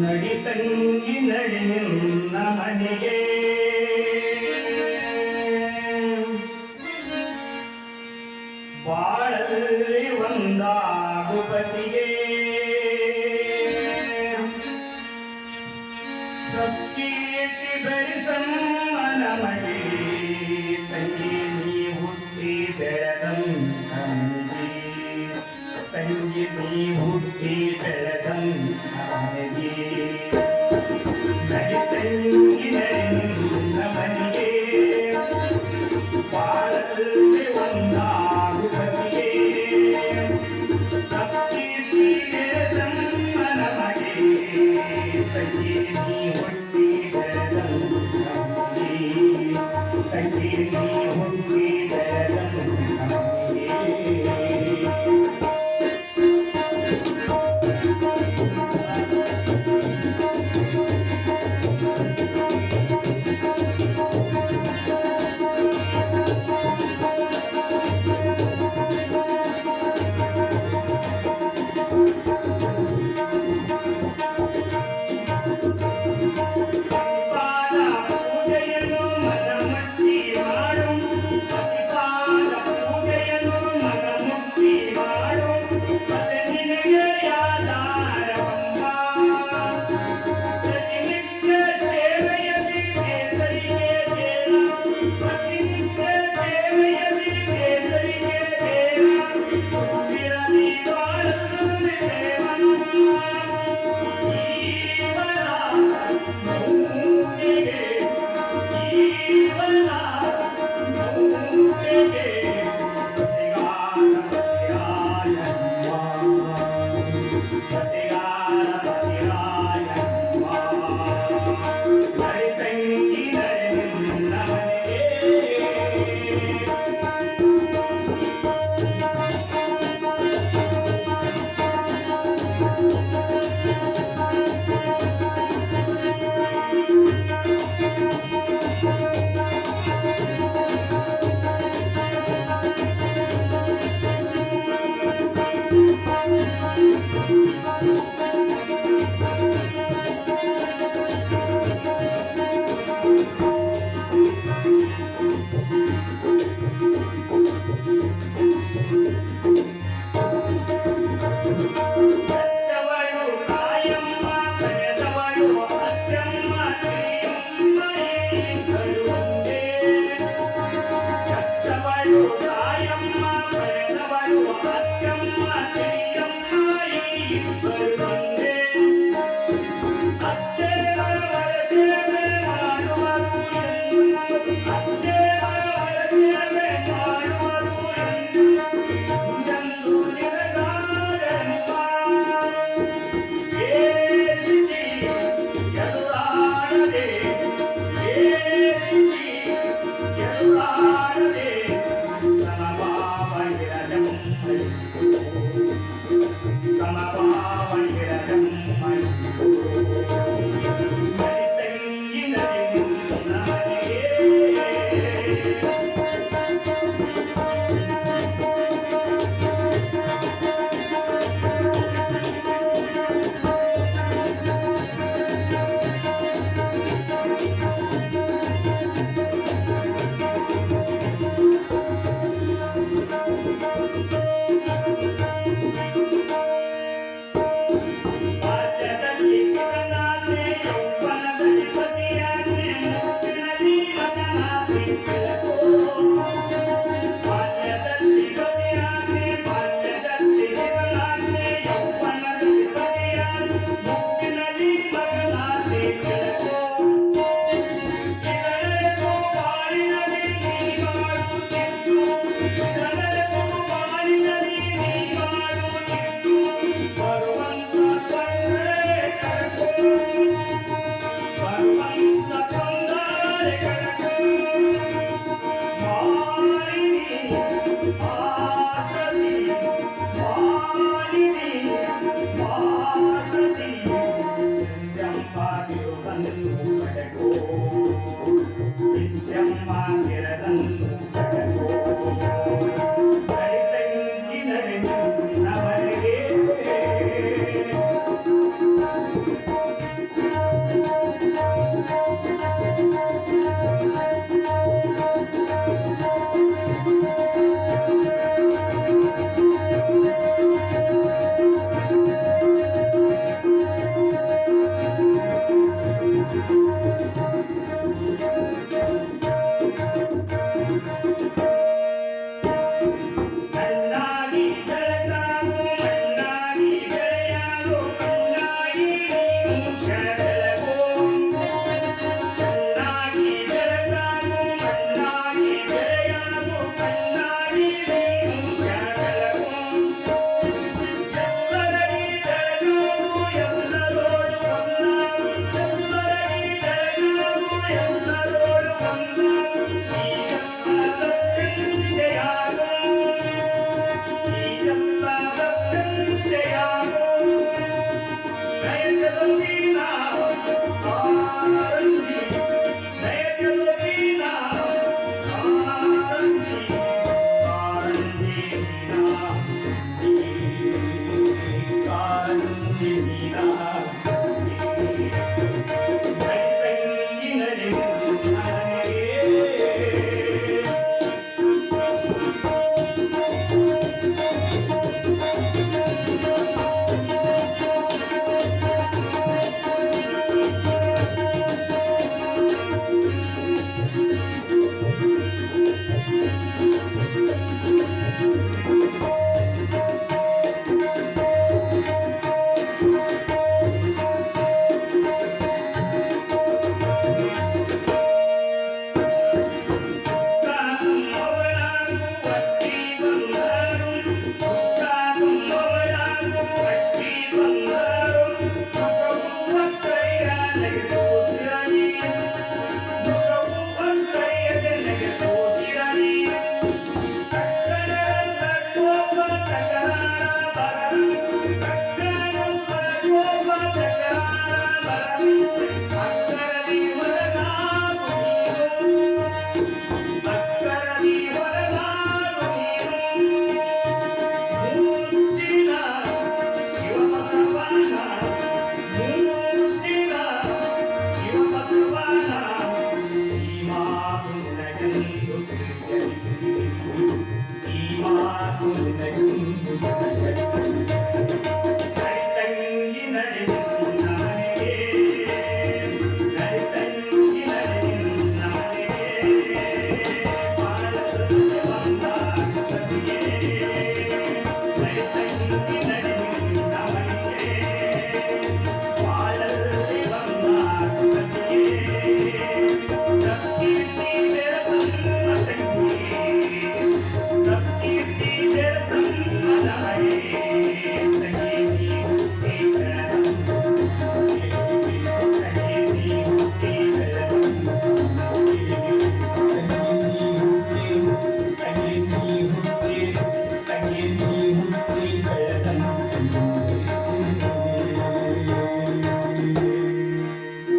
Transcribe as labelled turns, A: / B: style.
A: ನಡಿ ತಂಗಿ ನಡಿ ನಿನ್ನ ಮನೆಗೆ. ಬಾಳಲ್ಲಿ ಒಂದಾಗುಪತಿಗೆ ಸತ್ಕೀರ್ತಿ ಬೆರೆಸಮ್ಮನ ಮನೆ ತಂಗಿ ನೀ ಹುಟ್ಟಿ ಬೆಳೆದಂಗಿ ತಂಗಿ ನೀ வருவாய்